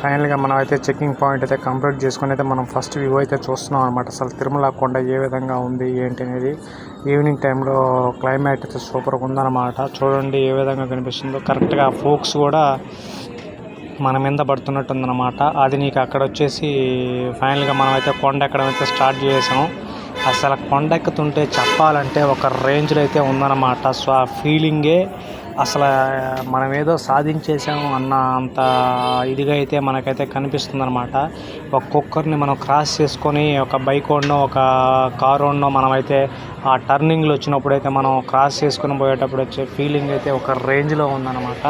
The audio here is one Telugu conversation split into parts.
ఫైనల్గా మనం అయితే చెకింగ్ పాయింట్ అయితే కంప్లీట్ చేసుకుని అయితే మనం ఫస్ట్ వ్యూ అయితే చూస్తున్నాం అనమాట అసలు తిరుమల కొండ ఏ విధంగా ఉంది ఏంటి అనేది. ఈవినింగ్ టైంలో క్లైమేట్ అయితే సూపర్గా ఉందన్నమాట. చూడండి ఏ విధంగా కనిపిస్తుందో. కరెక్ట్గా ఫోక్స్ కూడా మన మీద పడుతున్నట్టు ఉందన్నమాట అది నీకు అక్కడ వచ్చేసి ఫైనల్గా మనం అయితే కొండ ఎక్కడం అయితే స్టార్ట్ చేసాం. అసలు కొండ ఎక్కుతుంటే చెప్పాలంటే ఒక రేంజ్లో అయితే ఉందన్నమాట. సో ఆ ఫీలింగే అసలు మనం ఏదో సాధించేసాము అన్న అంత ఇదిగా అయితే మనకైతే కనిపిస్తుంది అనమాట ఒక్కొక్కరిని మనం క్రాస్ చేసుకొని ఒక బైక్ ఉండో ఒక కారు ఉండో మనమైతే ఆ టర్నింగ్లు వచ్చినప్పుడు అయితే మనం క్రాస్ చేసుకొని పోయేటప్పుడు వచ్చే ఫీలింగ్ అయితే ఒక రేంజ్లో ఉందన్నమాట.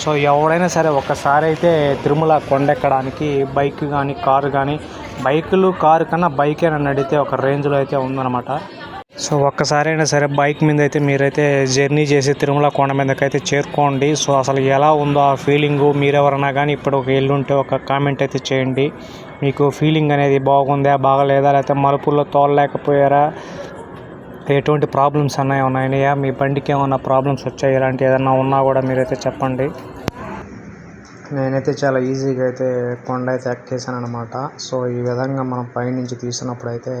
సో ఎవడైనా సరే ఒకసారి అయితే తిరుమల కొండెక్కడానికి బైక్ కానీ కారు కానీ బైకులు కారు కన్నా బైకే నన్ను అడిగితే ఒక రేంజ్లో అయితే ఉందన్నమాట. సో ఒక్కసారైనా సరే బైక్ మీద అయితే మీరైతే జర్నీ చేసి తిరుమల కొండ మీదకి అయితే చేరుకోండి. సో అసలు ఎలా ఉందో ఆ ఫీలింగు మీరెవరన్నా కానీ ఇప్పుడు ఒక ఎల్లుంటే ఒక కామెంట్ అయితే చేయండి. మీకు ఫీలింగ్ అనేది బాగుందా బాగలేదా లేకపోతే మలుపుల్లో తోలలేకపోయారా ఎటువంటి ప్రాబ్లమ్స్ అన్నాయి ఉన్నాయా మీ బండికి ఏమైనా ప్రాబ్లమ్స్ వచ్చాయి ఇలాంటి ఏదైనా ఉన్నా కూడా మీరైతే చెప్పండి. నేనైతే చాలా ఈజీగా అయితే కొండ అయితే ఎక్కేసాను అనమాట సో ఈ విధంగా మనం పైనుంచి తీసినప్పుడు అయితే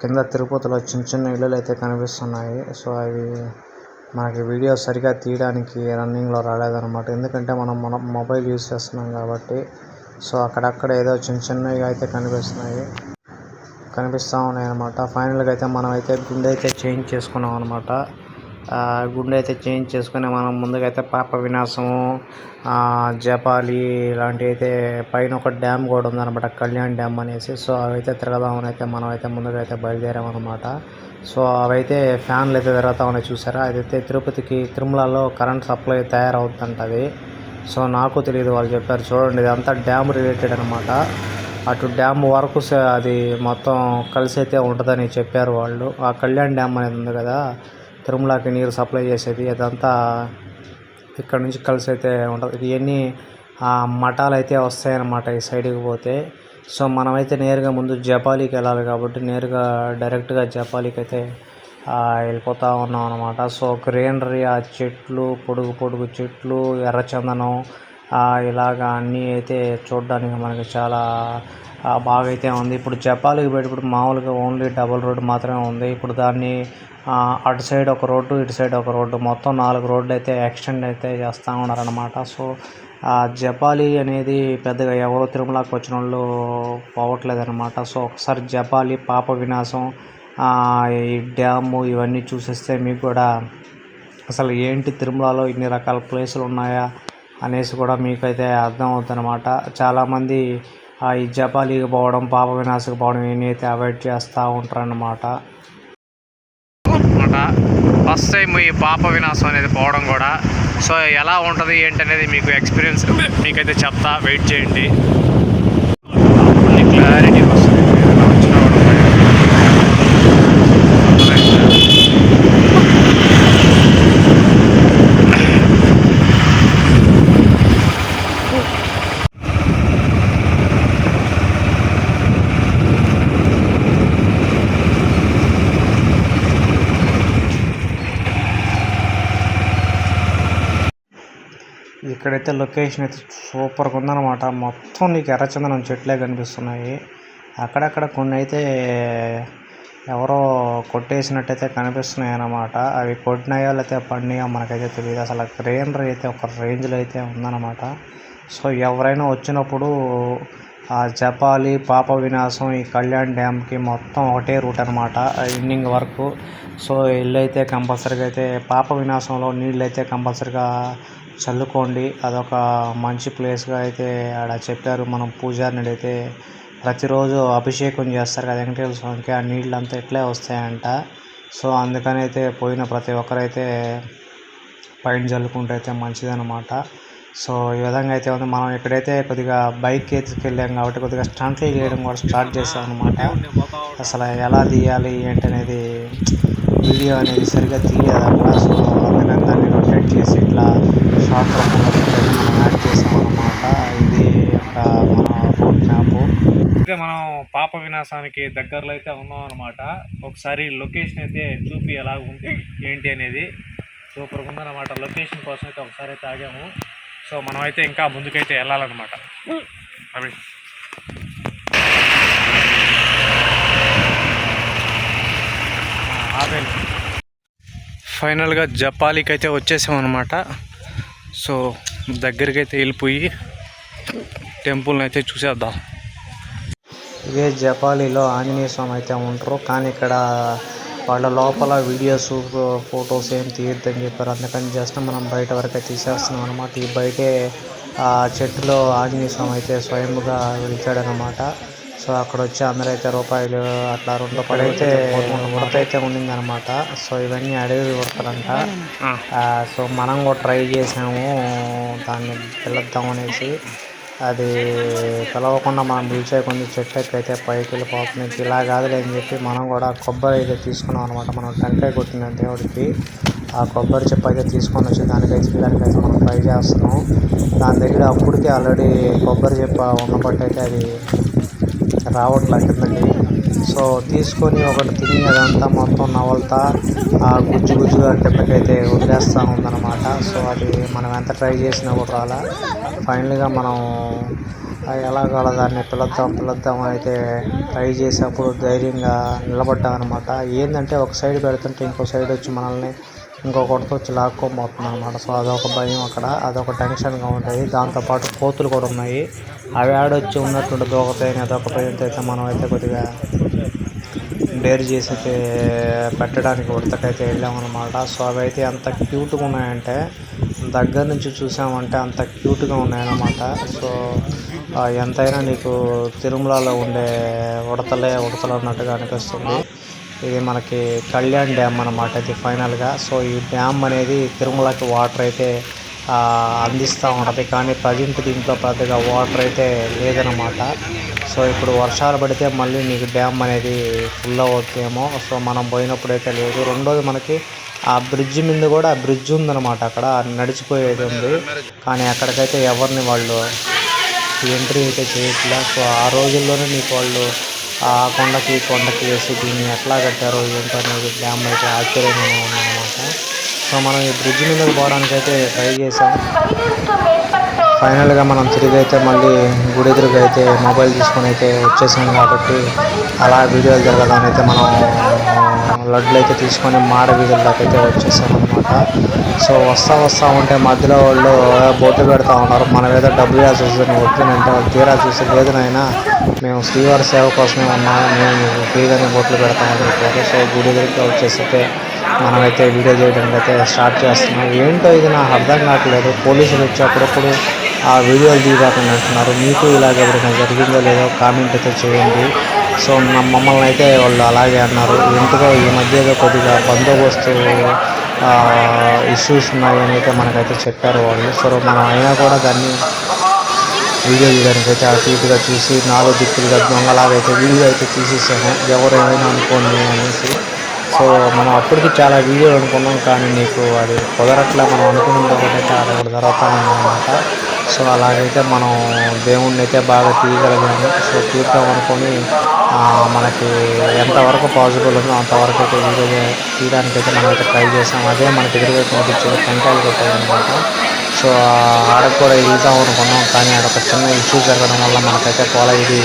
కింద తిరుపతిలో చిన్న చిన్న ఇల్లులు అయితే కనిపిస్తున్నాయి. సో అవి మనకి వీడియో సరిగా తీయడానికి రన్నింగ్లో రాలేదన్నమాట. ఎందుకంటే మనం మన మొబైల్ యూస్ చేస్తున్నాం కాబట్టి. సో అక్కడక్కడ ఏదో చిన్న చిన్నవి అయితే కనిపిస్తున్నాయి. కనిపిస్తూ ఉన్నాయి అనమాట ఫైనల్గా అయితే మనం అయితే గుండె అయితే చేంజ్ చేసుకున్నాం అనమాట గుండె అయితే చేంజ్ చేసుకుని మనం ముందుకైతే పాప వినాశము జపాలి ఇలాంటివి అయితే పైన ఒక డ్యామ్ కూడా ఉందన్నమాట కళ్యాణ్ డ్యామ్ అనేసి. సో అవైతే తిరగదామని అయితే మనం అయితే ముందుగా అయితే బయలుదేరామన్నమాట. సో అవైతే ఫ్యాన్లు అయితే తిరుగుతా ఉన్నాయి చూసారా? అదైతే తిరుపతికి తిరుమలలో కరెంట్ సప్లై తయారవుతుందంట అది. సో నాకు తెలియదు వాళ్ళు చెప్పారు చూడండి ఇదంతా డ్యామ్ రిలేటెడ్ అనమాట అటు డ్యామ్ వరకు అది మొత్తం కలిసి అయితే ఉంటుందని చెప్పారు వాళ్ళు. ఆ కళ్యాణ్ డ్యామ్ అనేది ఉంది కదా తిరుమలకి నీరు సప్లై చేసేది అదంతా ఇక్కడ నుంచి కలిసి అయితే ఉంటుంది. ఇవన్నీ ఆ మఠాలు అయితే వస్తాయన్నమాట ఈ సైడ్కి పోతే. సో మనమైతే నేరుగా ముందు జపాలికి వెళ్ళాలి కాబట్టి నేరుగా డైరెక్ట్గా జపాలికి అయితే వెళ్ళిపోతూ వెళ్ళిపోతా ఉన్నాం అనమాట సో గ్రీనరీ ఆ చెట్లు పొడుగు పొడుగు చెట్లు ఎర్రచందనం ఇలాగా అన్నీ అయితే చూడడానికి మనకి చాలా బాగా అయితే ఉంది. ఇప్పుడు జపాలికి పోయేటప్పుడు మామూలుగా ఓన్లీ డబుల్ రోడ్డు మాత్రమే ఉంది. ఇప్పుడు దాన్ని అటు సైడ్ ఒక రోడ్డు ఇటు సైడ్ ఒక రోడ్డు మొత్తం నాలుగు రోడ్లు అయితే ఎక్స్టెండ్ అయితే చేస్తూ ఉన్నారనమాట సో జపాలి అనేది పెద్దగా ఎవరో తిరుమలకి వచ్చిన వాళ్ళు పోవట్లేదు అనమాట సో ఒకసారి జపాలి పాప వినాశం ఈ డ్యాము ఇవన్నీ చూసేస్తే మీకు కూడా అసలు ఏంటి తిరుమలలో ఇన్ని రకాల ప్లేసులు ఉన్నాయా అనేసి కూడా మీకైతే అర్థం అవుతుంది అనమాట చాలామంది ఈ జపాలీకి పోవడం పాప వినాశకు పోవడం ఇవన్నీ అవాయిడ్ చేస్తూ ఉంటారన్నమాట. ఫస్ట్ టైం ఈ పాప వినాశం అనేది పోవడం కూడా. సో ఎలా ఉంటుంది ఏంటి అనేది మీకు ఎక్స్పీరియన్స్ మీకైతే చెప్తా. వెయిట్ చేయండి. క్లారిటీ వస్తుంది ఇలా వచ్చినా కూడా ఇక్కడైతే లొకేషన్ అయితే సూపర్గా ఉందన్నమాట. మొత్తం నీకు ఎర్రచందనం చెట్లే కనిపిస్తున్నాయి. అక్కడక్కడ కొన్ని అయితే ఎవరో కొట్టేసినట్టయితే కనిపిస్తున్నాయి అన్నమాట. అవి కొట్టినాయో లేకపోతే పడినాయో మనకైతే తెలియదు అసలు గ్రీనరీ అయితే ఒక రేంజ్లో అయితే ఉందన్నమాట. సో ఎవరైనా వచ్చినప్పుడు ఆ జపాలి పాప వినాశం ఈ కళ్యాణ్ డ్యామ్కి మొత్తం ఒకటే రూట్ అనమాట ఎండింగ్ వరకు. సో ఇల్లు అయితే కంపల్సరీగా అయితే పాప వినాశంలో నీళ్ళు అయితే కంపల్సరీగా చల్లుకోండి. అదొక మంచి ప్లేస్గా అయితే ఆడ చెప్పారు. మనం పూజారిని అడిగితే ప్రతిరోజు అభిషేకం చేస్తారు కదా వెంకటేశ్వర స్వామికి. ఆ నీళ్ళు అంతా ఇట్లే వస్తాయంట. సో అందుకని అయితే పోయిన ప్రతి ఒక్కరైతే పైన చల్లుకుంటే అయితే మంచిదన్నమాట. సో ఈ విధంగా అయితే ఉంది. మనం ఇక్కడైతే కొద్దిగా బైక్ ఎత్తుకెళ్ళాం కాబట్టి కొద్దిగా స్టంట్లు చేయడం కూడా స్టార్ట్ చేసాం అనమాట అసలు ఎలా తీయాలి ఏంటి అనేది వీడియో అనేది సరిగ్గా తీయదు? అక్కడ సో అందుకని దాన్ని రొటేట్ చేసి ఇట్లా షార్ట్ రూపంలో మనం యాడ్ చేసాం అనమాట ఇది ఒక మన రూట్ మ్యాప్ అయితే మనం పాప వినాశానికి దగ్గరలో అయితే ఉన్నాం అనమాట ఒకసారి లొకేషన్ అయితే చూపి ఎలా ఉంది ఏంటి అనేది సూపర్గా ఉందన్నమాట. లొకేషన్ కోసం అయితే ఒకసారి అయితే ఆగాము. సో మనం అయితే ఇంకా ముందుకైతే వెళ్ళాలన్నమాట. అవి. ఫైనల్గా జపాలికి అయితే వచ్చేసాం అనమాట సో దగ్గరికి అయితే వెళ్ళిపోయి టెంపుల్ని అయితే చూసేద్దాం. ఇదే జపాలిలో ఆంజనేయ స్వామి అయితే ఉంటారు. కానీ ఇక్కడ వాళ్ళ లోపల వీడియోస్ ఫొటోస్ ఏం తీయొద్దని చెప్పారు. అందుకని జస్ట్ మనం బయట వరకే తీసేస్తున్నాం అనమాట ఈ బయటే ఆ చెట్టులో ఆంజనేయ స్వామి అయితే స్వయంగా వెలిచాడనమాట సో అక్కడ వచ్చి అందరైతే రూపాయలు అట్లా రెండు అయితే ఉడత అయితే ఉండిందనమాట సో ఇవన్నీ అడవి ఉడతలంట ఆ, సో మనం కూడా ట్రై చేసాము. దాన్ని పిలుద్దాం అనేసి. అది పిలవకుండా మనం పిలిచే కొంచెం చెట్టు అయితే పైకి వెళ్ళిపోతుంది ఇలా కాదులే అని చెప్పి మనం కూడా కొబ్బరి అయితే తీసుకున్నాం అనమాట మనం టెంకాయ కొట్టిన దేవుడికి. ఆ కొబ్బరి చెప్పు అయితే తీసుకొని వచ్చి దానికైతే దానికైతే మనం ట్రై చేస్తున్నాం. దాని దగ్గర అప్పటికే ఆల్రెడీ కొబ్బరి చెప్ప ఉన్నప్పటి అయితే అది రావట్లే కిందకి. సో తీసుకొని ఒకటి తిని అదంతా మొత్తం నవలతా ఆ గుజ్జు గుజ్జుగా కిందకైతే వదిలేస్తూ ఉందన్నమాట. సో అది మనం ఎంత ట్రై చేసినా కూడా రాలా. ఫైనల్గా మనం ఆ ఎలాగోలా దాన్ని పిలుద్దాం పిలుద్దాం అయితే ట్రై చేసేప్పుడు ధైర్యంగా నిలబడ్డామన్నమాట. ఏంటంటే ఒక సైడ్ పెడుతుంటే ఇంకో సైడ్ వచ్చి మనల్ని ఇంకొకటితో వచ్చి లాక్కోబోతుంది అనమాట సో అదొక భయం అక్కడ. అదొక టెన్షన్గా ఉంటుంది. దాంతోపాటు కోతులు కూడా ఉన్నాయి. అవి ఆడొచ్చి ఉన్నట్టుండి దూకతాయని అదొక భయంతో అయితే మనం అయితే కొద్దిగా డేర్ చేసి అయితే పెట్టడానికి ఉడతకైతే వెళ్ళామన్నమాట. సో అవి అయితే ఎంత క్యూట్గా ఉన్నాయంటే దగ్గర నుంచి చూసామంటే అంత క్యూట్గా ఉన్నాయన్నమాట. సో ఎంతైనా నీకు తిరుమలలో ఉండే ఉడతలే ఉడతలు అన్నట్టుగా అనిపిస్తుంది. ఇది మనకి కళ్యాణ్ డ్యామ్ అన్నమాట. ఇది ఫైనల్గా. సో ఈ డ్యామ్ అనేది తిరుమలకి వాటర్ అయితే అందిస్తూ ఉంటుంది. కానీ ప్రజెంట్ దీంట్లో పెద్దగా వాటర్ అయితే లేదనమాట సో ఇప్పుడు వర్షాలు పడితే మళ్ళీ నీకు డ్యామ్ అనేది ఫుల్ అవుతుందేమో సో మనం పోయినప్పుడు అయితే లేదు. రెండోది మనకి ఆ బ్రిడ్జ్ మీద కూడా బ్రిడ్జ్ ఉందన్నమాట. అక్కడ నడిచిపోయేది ఉంది. కానీ అక్కడికైతే ఎవరిని వాళ్ళు ఎంట్రీ అయితే చేయట్లే. సో ఆ రోజుల్లోనే నీకు వాళ్ళు ఆ కొండకి ఈ కొండకి వేసి దీన్ని ఎట్లా కట్టారో ఏంటో అనేది డ్యామ్ అయితే ఆశ్చర్యంగా ఉందన్నమాట. సో మనం ఈ బ్రిడ్జ్ మీదకి పోవడానికి అయితే ట్రై చేసాం ఫైనల్గా మనం తిరిగి అయితే మళ్ళీ గుడి ఎదురుగా అయితే మొబైల్ తీసుకొని అయితే వచ్చేసాం కాబట్టి అలా వీడియోలు జరగదాని అయితే మనం లడ్లు అయితే తీసుకొని మాడ వీధుల దాకా అయితే వచ్చేసాం అనమాట సో వస్తా వస్తా ఉంటే మధ్యలో వాళ్ళు బోట్లు పెడతా ఉన్నారు. మనం ఏదో డబ్బులు వేసి వస్తుంది వద్దునంటే వాళ్ళు తీరా చూసి లేదు మేము శ్రీవారి సేవ కోసమే ఉన్నాము మేము ఫ్రీగానే బోట్లు పెడతామని చెప్పారు. సో గుడి దగ్గరికి వచ్చేసి అయితే మనమైతే వీడియో చేయడానికి అయితే స్టార్ట్ చేస్తున్నాం. ఏంటో ఇది నాకు అర్థం కావట్లేదు. పోలీసులు వచ్చి అప్పుడప్పుడు ఆ వీడియోలు తీయకుండా అంటున్నారు. మీకు ఇలాగ ఎవరైనా జరిగిందో లేదో కామెంట్ అయితే చేయండి. సో మ- మమ్మల్ని అయితే వాళ్ళు అలాగే అన్నారు. ఎందుకో ఈ మధ్య ఏదో కొద్దిగా బందోబస్తు ఇష్యూస్ ఉన్నాయని అయితే మనకైతే చెప్పారు వాళ్ళు. సో మనం అయినా కూడా దాన్ని వీడియో తీయడానికి అయితే అటు ఇటుగా చూసి నాలుగు దిక్కులుగా దొంగలాగైతే అయితే వీడియో అయితే తీసేసాము. ఎవరు ఏమైనా అనుకోండి అనేసి. సో మనం అప్పటికి చాలా వీడియోలు అనుకున్నాం కానీ నీకు అది కుదరట్లే మనం అనుకున్న ఒకటైతే అది ఒకటి సో అలాగైతే మనం దేవుణ్ణి అయితే బాగా తీయగలిగాము. సో తీద్దాం అనుకొని మనకి ఎంతవరకు పాసిబుల్ ఉందో అంతవరకు అయితే వీడియో తీయడానికి అయితే మనం అయితే ట్రై చేసాం. అదే మనకి ఎదురుగా కనిపించేది టెంకాయలు కొట్టాయనమాట సో ఆడకు కూడా వెళ్తాం అనుకున్నాం. కానీ ఆడ ఒక చిన్న ఇష్యూ జరగడం వల్ల మనకైతే పోల ఇది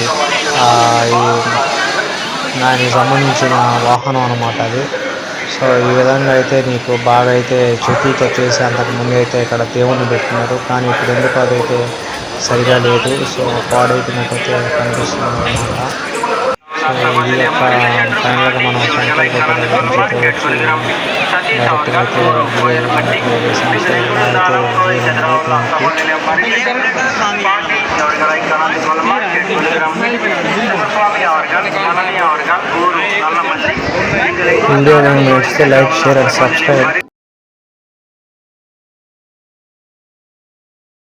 దానికి సంబంధించిన వాహనం అనమాట అది. సో ఈ విధంగా అయితే నీకు బాగా అయితే చెట్టుతో చేసి అంతకు ముందు అయితే ఇక్కడ దేవుణ్ణి పెట్టినారు కానీ ఇప్పుడు ఎందుకు అదైతే సరిగా లేదు. సో పాడైపోయినట్టయితే కనిపిస్తుంది అనమాట ఇది యొక్క ఫైనల్గా మనం టెంకాయ కొట్టే దగ్గర నుంచి అయితే వచ్చి డైరెక్ట్గా అయితే వీడియో